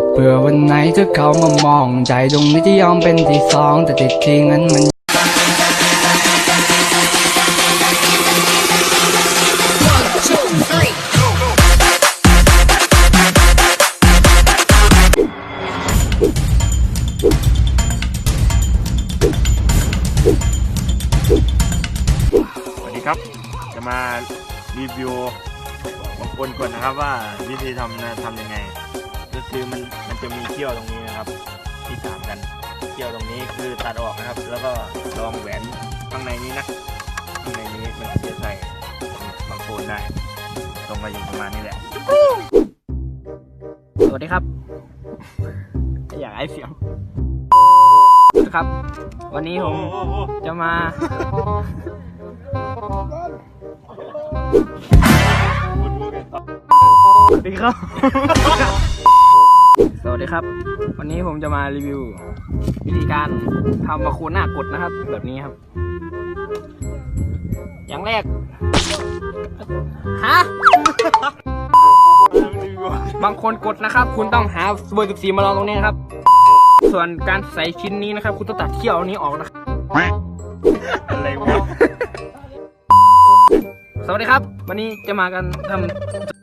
ก็เผื่อวันไหนเธอเขามามอง ใจตรงนี้ที่ยอมเป็นที่สอง แต่ที่จริงนั้นมันสวัสดีครับ จะมารีวิวบางคนก่อนนะครับว่าวิธีทำนะทำยังไง ก็คือมันมันจะมีเขี้ยวตรงนี้นะครับ ที่ถามกันเขี้ยวตรงนี้คือตัดออกนะครับ แล้วก็ลองแหวนข้างในนี้นะข้างในนี้มันจะใส่บางโคนได้ตรงมาอยู่ประมาณนี้แหละสวัสดีครับอยากไอเสียงครับ วันนี้ผมจะมาสวัสดีครับ สวัสดีครับ วันนี้ผมจะมารีวิว วิธีการทำมาคูหน้ากดนะครับ แบบนี้ครับ อย่างแรกฮะบางคนกดนะครับ คุณต้องหาเบอร์14มาลองตรงนี้นะครับ ส่วนการใส่ชิ้นนี้นะครับ คุณต้องตัดเขี้ยวอันนี้ออกนะครับอะไรวะสวัสดีครับ วันนี้จะมากันทำ